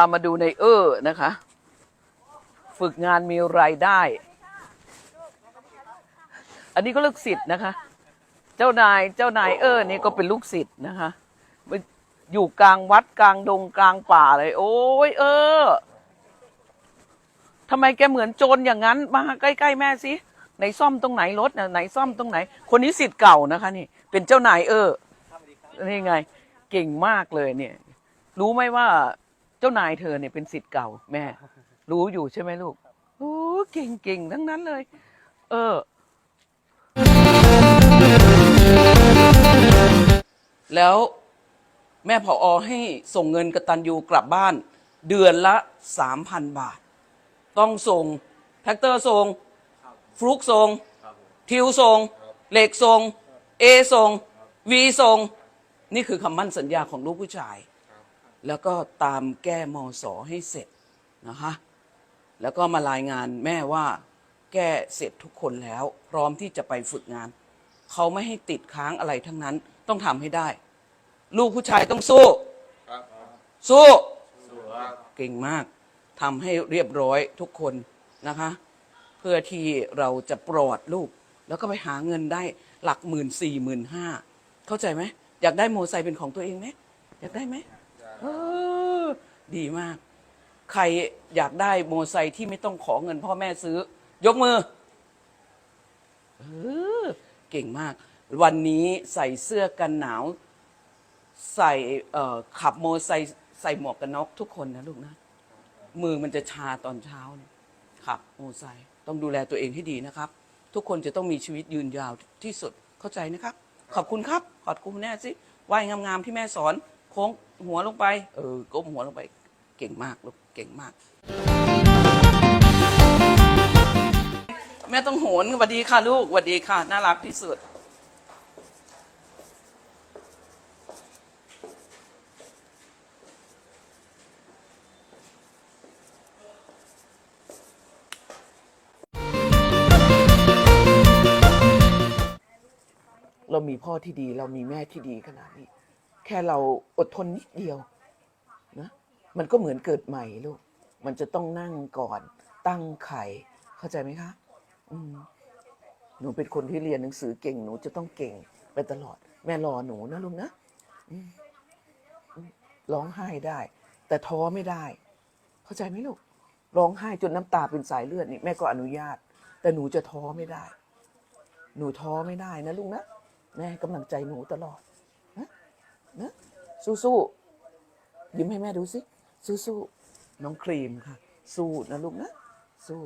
ามมาดูในเออนะคะ ฝึกงานมีรายได้ อันนี้ก็ลูกศิษย์นะคะ เจ้านายเจ้านายเออนี่ก็เป็นลูกศิษย์นะคะอยู่กลางวัดกลางดงกลางป่าเลย โอ้ยเออทำไมแกเหมือนโจรอย่างนั้น มาใกล้ๆแม่สิไหนซ่อมตรงไหนรถนะไหนซ่อมตรงไหน คนนี้ศิษย์เก่านะคะนี่ เป็นเจ้านายเออนี่ไง เก่งมากเลยเนี่ย รู้ไหมว่า เจ้านายเธอเนี่ยเป็นศิษย์เก่าแม่ รู้อยู่ใช่ไหมลูกโอ้เก่งเก่งทั้งนั้นเลย เออ แล้วแม่ผออให้ส่งเงินกตันยูกลับบ้าน เดือนละสามพันบาท ต้องส่งแท็กเตอร์ส่งฟลุกส่งทิวส่งเหล็กส่งเอส่งวีส่งนี่คือคำมั่นสัญญาของลูกผู้ชาย แล้วก็ตามแก้มอสอให้เสร็จนะคะแล้วก็มารายงานแม่ว่าแก้เสร็จทุกคนแล้ว พร้อมที่จะไปฝึกงาน เขาไม่ให้ติดค้างอะไรทั้งนั้นต้องทำให้ได้ ลูกผู้ชายต้องสู้สู้เก่งมากทำให้เรียบร้อยทุกคนนะคะ เพื่อที่เราจะปลอดลูก แล้วก็ไปหาเงินได้หลักหมื่นสี่หมื่นห้าเข้าใจไหมอยากได้โมอไซค์เป็นของตัวเองไหมอยากได้ไหม เออดีมาก ใครอยากได้โมไซค์ที่ไม่ต้องขอเงินพ่อแม่ซื้อ ยกมือเออเก่งมาก วันนี้ใส่เสื้อกันหนาว ใส่เอ่อขับโมไซค์ใส่หมวกกันน็อกทุกคนนะลูกนะ มือมันจะชาตอนเช้าเนี่ยขับโมไซค์ต้องดูแลตัวเองให้ดีนะครับ ทุกคนจะต้องมีชีวิตยืนยาวที่สุดเข้าใจนะครับ ขอบคุณครับ ขอบคุณแน่สิว่ายงามๆที่แม่สอน ค้งหัวลงไป เออก้มหัวลงไป เก่งมากลูกเก่งมาก แม่ต้องโหนสวัสดีค่ะลูกสวัสดีค่ะ น่ารักที่สุด เรามีพ่อที่ดี เรามีแม่ที่ดีขนาดนี้ แค่เราอดทนนิดเดียวนะมันก็เหมือนเกิดใหม่ลูก มันจะต้องนั่งก่อนตั้งไข่เข้าใจไหมคะอืมหนูเป็นคนที่เรียนหนังสือเก่งหนูจะต้องเก่งไปตลอด แม่รอหนูนะลุงนะร้องไห้ได้ แต่ท้อไม่ได้ เข้าใจไหมลูกร้องไห้จนน้ำตาเป็นสายเลือดนี่แม่ก็อนุญาต แต่หนูจะท้อไม่ได้ หนูท้อไม่ได้นะลุงนะแม่กำลังใจหนูตลอด นะสู้ๆยิ้มให้แม่ดูสิสู้ๆน้องครีมค่ะ สู้นะลูกนะสู้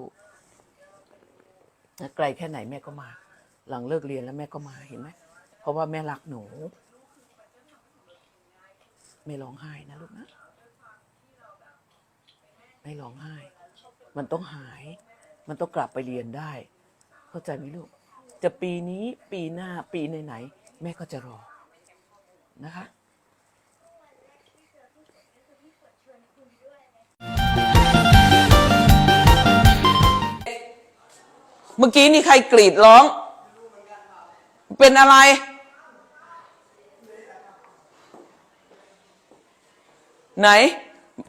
ไกลแค่ไหนแม่ก็มา หลังเลิกเรียนแล้วแม่ก็มาเห็นไหมเพราะว่าแม่รักหนู ไม่ร้องไห้นะลูกนะไม่ร้องไห้ มันต้องหาย มันต้องกลับไปเรียนได้ เข้าใจไหมลูก จะปีนี้ปีหน้าปีไหนๆแม่ก็จะรอนะคะ เมื่อกี้นี่ใครกรีดร้อง เป็นอะไร ไหน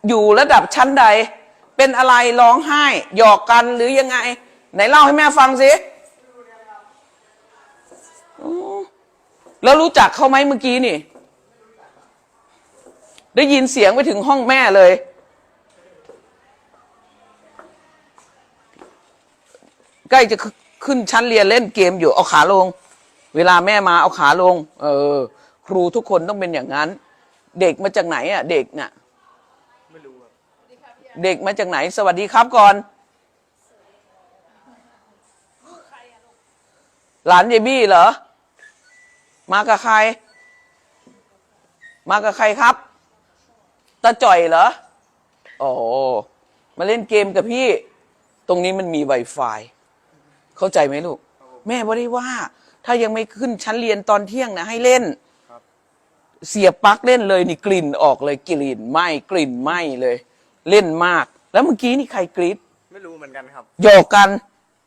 อยู่ระดับชั้นใด เป็นอะไรร้องไห้ หยอกกันหรือยังไง ไหนเล่าให้แม่ฟังสิแล้วรู้จักเขาไหมเมื่อกี้นี่ ได้ยินเสียงไปถึงห้องแม่เลย ใกล้จะขึ้นชั้นเรียนเล่นเกมอยู่เอาขาลง เวลาแม่มาเอาขาลง เออ ครูทุกคนต้องเป็นอย่างนั้น เด็กมาจากไหนอะ เด็กน่ะไม่รู้ครับเด็กมาจากไหน สวัสดีครับก่อนหลานยายบี้เหรอ มากับใคร มากับใครครับตาจ่อยเหรอ โอ้มาเล่นเกมกับพี่ ตรงนี้มันมี Wi-Fi เข้าใจไหมลูก แม่ไม่ได้ว่า ถ้ายังไม่ขึ้นชั้นเรียนตอนเที่ยงนะให้เล่นครับเสียบปลั๊กเล่นเลยนี่กลิ่นออกเลยกลิ่นไหม้กลิ่นไหม้เลย เล่นมาก แล้วเมื่อกี้นี่ใครกรีดไม่รู้เหมือนกันครับโยกกัน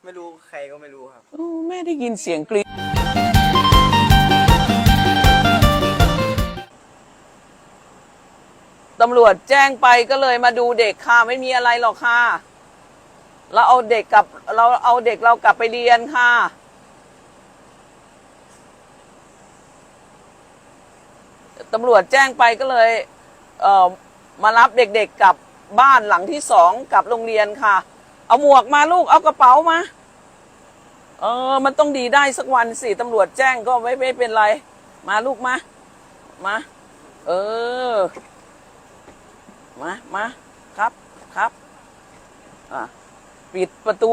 ไม่รู้ใครก็ไม่รู้ครับโอ้แม่ได้ยินเสียงกรีดตำรวจแจ้งไปก็เลยมาดูเด็กค่ะ ไม่มีอะไรหรอกค่ะ เราเอาเด็กกลับเราเอาเด็กเรากลับไปเรียนค่ะ ตำรวจแจ้งไปก็เลยเอ่อมารับเด็กๆกลับบ้านหลังที่สองกลับโรงเรียนค่ะ เอาหมวกมาลูกเอากระเป๋ามา เออ มันต้องดีได้สักวันสิตำรวจแจ้งก็ไม่ไม่เป็นไร มาลูกมา มา เออ มา มา ครับ ครับ อะ ปิดประตู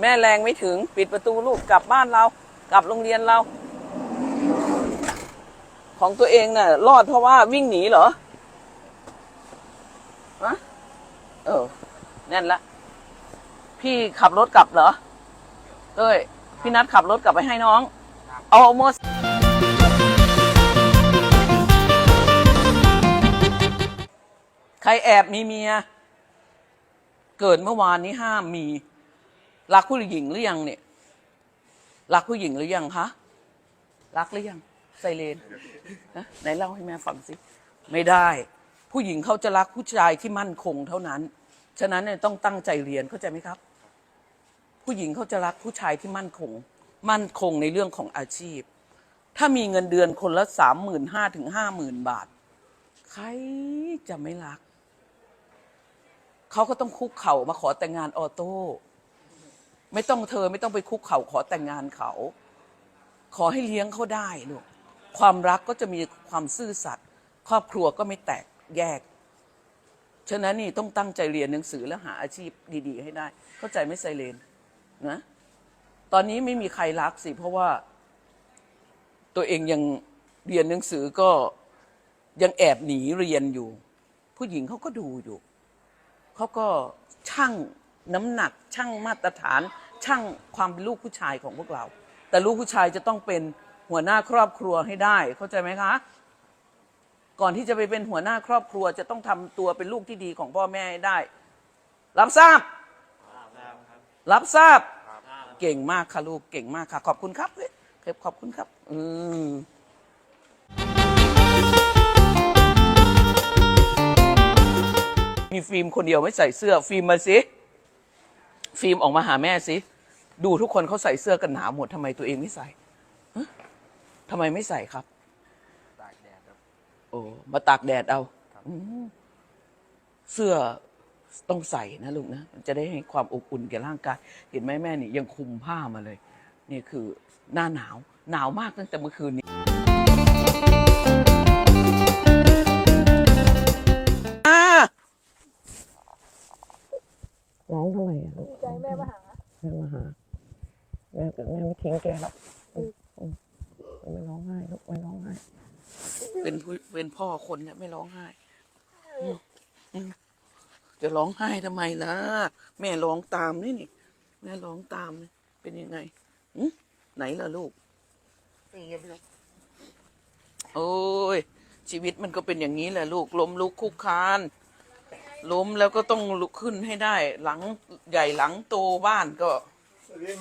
แม่แรงไม่ถึง ปิดประตูลูกกลับบ้านเรา กลับโรงเรียนเรา ของตัวเองน่ะ รอดเพราะว่าวิ่งหนีเหรอฮะเออแน่นละ พี่ขับรถกลับเหรอเอ้ย พี่นัดขับรถกลับไปให้น้อง เอาโมสใครแอบมีเมีย เกิดเมื่อวานนี้ห้ามมี รักผู้หญิงหรือยังเนี่ย รักผู้หญิงหรือยังคะรักหรือยังไซเรนนะไหนเล่าให้แม่ฟังสิไม่ได้ ผู้หญิงเขาจะรักผู้ชายที่มั่นคงเท่านั้น ฉะนั้นเนี่ยต้องตั้งใจเรียนเข้าใจไหมครับ ผู้หญิงเขาจะรักผู้ชายที่มั่นคง มั่นคงในเรื่องของอาชีพ ถ้ามีเงินเดือนคนละสามหมื่นห้าถึงห้าหมื่นบาท ใครจะไม่รัก เขาก็ต้องคุกเข่ามาขอแต่งงานออโต้ ไม่ต้องเธอไม่ต้องไปคุกเข่าขอแต่งงานเขา ขอให้เลี้ยงเขาได้ลูกความรักก็จะมีความซื่อสัตย์ครอบครัวก็ไม่แตกแยก ฉะนั้นนี่ต้องตั้งใจเรียนหนังสือแล้วหาอาชีพดีๆ ให้ได้ เข้าใจไหมไซเลนนะตอนนี้ไม่มีใครรักสิ เพราะว่าตัวเองยังเรียนหนังสือก็ยังแอบหนีเรียนอยู่ ผู้หญิงเขาก็ดูอยู่ เขาก็ช่างน้ำหนักช่างมาตรฐาน ช่างความเป็นลูกผู้ชายของพวกเรา แต่ลูกผู้ชายจะต้องเป็นหัวหน้าครอบครัวให้ได้ เข้าใจไหมคะ ก่อนที่จะไปเป็นหัวหน้าครอบครัวจะต้องทำตัวเป็นลูกที่ดีของพ่อแม่ให้ได้ รับทราบ รับทราบ เก่งมากค่ะลูกเก่งมากค่ะ ขอบคุณครับเฮ้ยครับขอบคุณครับ อืม ฟิล์มคนเดียวไม่ใส่เสื้อฟิล์มมาสิฟิล์มออกมาหาแม่สิดูทุกคนเขาใส่เสื้อกันหนาวหมดทำไมตัวเองไม่ใส่ฮะทำไมไม่ใส่ครับตากแดดครับโอ้มาตากแดดเอาอืมเสื้อต้องใส่นะลูกนะมันจะได้ให้ความอบอุ่นแก่ร่างกาย เห็นไหมแม่นี่ยังคุมผ้ามาเลย นี่คือหน้าหนาว หนาวมากตั้งแต่เมื่อคืนนี้ ร้องทำไมอะลูกใจแม่มาหาแม่มาหาแม่แม่ไม่ทิ้งแกหรอกอืมอืมไม่ร้องไห้ลูกไม่ร้องไห้เป็นผู้เป็นพ่อคนเนี่ยไม่ร้องไห้อืมอืมจะร้องไห้ทำไมล่ะแม่ร้องตามนี่นี่แม่ร้องตามนี่เป็นยังไงหึไหนล่ะลูกโอ้ยชีวิตมันก็เป็นอย่างนี้แหละลูกล้มลุกคุกคาน ล้มแล้วก็ต้องลุกขึ้นให้ได้ หลังใหญ่หลังโตบ้านก็สวัสดี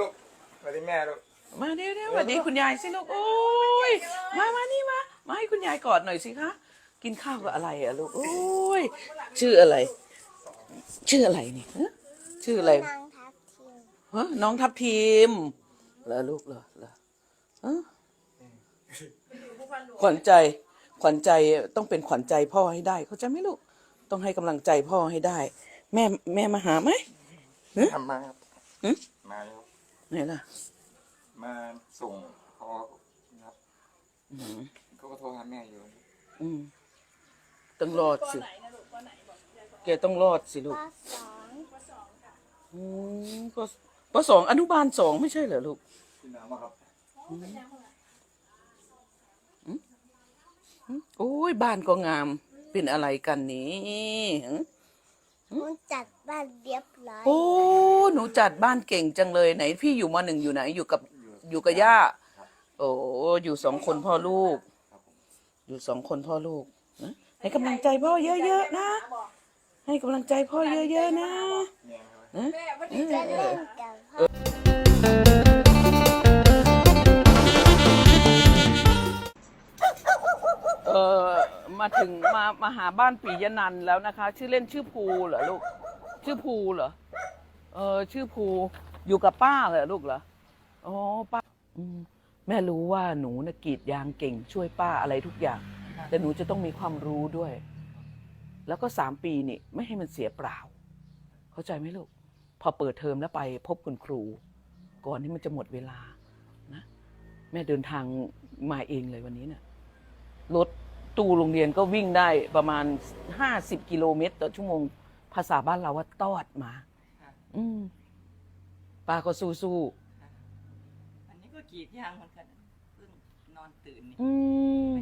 ลูกสวัสดีแม่ลูกมาเดี๋ยวเดี๋ยวสวัสดีคุณยายสิลูกโอ้ยมามานี่มามาให้คุณยายกอดหน่อยสิคะกินข้าวกับอะไรอะลูกโอ้ยชื่ออะไร ชื่ออะไรนี่ฮะชื่ออะไรนางทัพทิมฮะน้องทับทิมเหรอลูกเหรอเหรอฮะขวัญใจขวัญใจต้องเป็นขวัญใจพ่อให้ได้ เขาใจไหมลูก ต้องให้กำลังใจพ่อให้ได้ แม่แม่มาหาไหม ทำมาครับหึ มาแล้วไหนล่ะมาส่งพอครับอืมเขาก็โทรหาแม่อยู่อืมต้องรอดสิแกต้องรอดสิลูปกสองอืมก็ปสองอนุบาลสองไม่ใช่เหรอลูกพี่น้ำมาครับโอ้ยบ้านก็งาม เป็นอะไรกันนี่หึมันจัดบ้านเรียบร้อยโอ้หนูจัดบ้านเก่งจังเลยไหน พี่อยู่มหนึ่งอยู่ไหน อยู่กับอยู่กับย่า โอ้อยู่สองคนพ่อลูก อยู่สองคนพ่อลูกนะให้กำลังใจพ่อเยอะๆนะ ให้กำลังใจพ่อเยอะๆนะ แม่ครับนะจะเล่นกับพ่อ ออมาถึงมามาหาบ้านปียนันแล้วนะคะ ชื่อเล่นชื่อภูเหรอลูก ชื่อภูเหรอเออชื่อภูอยู่กับป้าเหรอลูกเหรออ๋อป้าอืมแม่รู้ว่าหนูนะกรีดยางเก่งช่วยป้าอะไรทุกอย่าง แต่หนูจะต้องมีความรู้ด้วย แล้วก็สามปีนี่ ไม่ให้มันเสียเปล่า เข้าใจไหมลูก พอเปิดเทอมแล้วไปพบคุณครู ก่อนที่มันจะหมดเวลานะ แม่เดินทางมาเองเลยวันนี้เนะ่ะรถ ตู้โรงเรียนก็วิ่งได้ประมาณห้าสิบกิโลเมตร ต่อชั่วโมง ภาษาบ้านเราว่าตอดมาค่ะอืมป้าก็สู้สู้อันนี้ก็กรีดยางเหมือนกันเพิ่งนอนตื่นนี่ๆอืม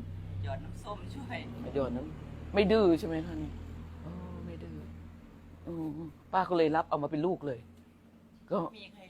หยอดน้ำส้มช่วยไม่โดนนั้นไม่ดื้อใช่ไหมคะนี่อ๋อไม่ดื้ออืมป้าก็เลยรับเอามาเป็นลูกเลย ก็ มีใคร